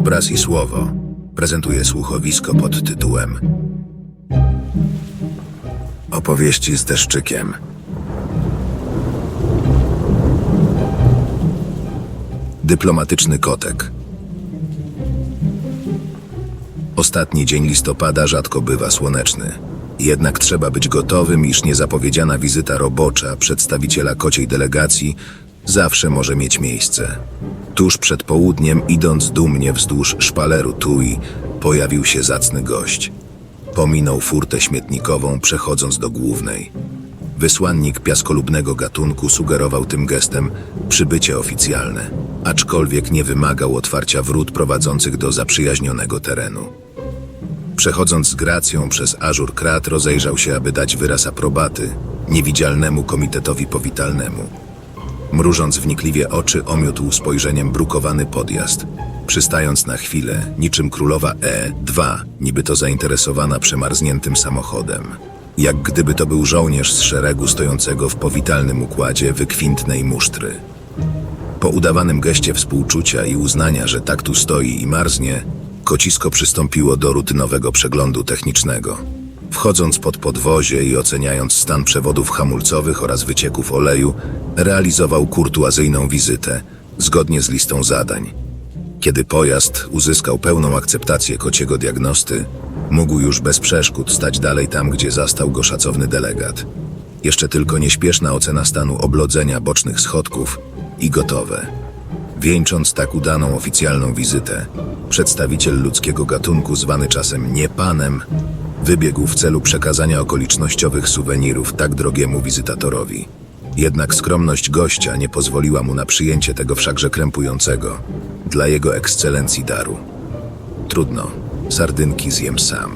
Obraz i słowo prezentuje słuchowisko pod tytułem Opowieści z deszczykiem. Dyplomatyczny kotek. Ostatni dzień listopada rzadko bywa słoneczny. Jednak trzeba być gotowym, iż niezapowiedziana wizyta robocza przedstawiciela kociej delegacji zawsze może mieć miejsce. Tuż przed południem, idąc dumnie wzdłuż szpaleru Tui, pojawił się zacny gość. Pominął furtę śmietnikową, przechodząc do głównej. Wysłannik piaskolubnego gatunku sugerował tym gestem przybycie oficjalne, aczkolwiek nie wymagał otwarcia wrót prowadzących do zaprzyjaźnionego terenu. Przechodząc z gracją przez ażur krat, rozejrzał się, aby dać wyraz aprobaty niewidzialnemu komitetowi powitalnemu. Mrużąc wnikliwie oczy, omiótł spojrzeniem brukowany podjazd. Przystając na chwilę, niczym królowa E2, niby to zainteresowana przemarzniętym samochodem. Jak gdyby to był żołnierz z szeregu stojącego w powitalnym układzie wykwintnej musztry. Po udawanym geście współczucia i uznania, że tak tu stoi i marznie, kocisko przystąpiło do rutynowego przeglądu technicznego. Wchodząc pod podwozie i oceniając stan przewodów hamulcowych oraz wycieków oleju, realizował kurtuazyjną wizytę, zgodnie z listą zadań. Kiedy pojazd uzyskał pełną akceptację kociego diagnosty, mógł już bez przeszkód stać dalej tam, gdzie zastał go szacowny delegat. Jeszcze tylko nieśpieszna ocena stanu oblodzenia bocznych schodków i gotowe. Wieńcząc tak udaną oficjalną wizytę, przedstawiciel ludzkiego gatunku zwany czasem nie panem, wybiegł w celu przekazania okolicznościowych suwenirów tak drogiemu wizytatorowi. Jednak skromność gościa nie pozwoliła mu na przyjęcie tego wszakże krępującego dla jego ekscelencji daru. Trudno, sardynki zjem sam.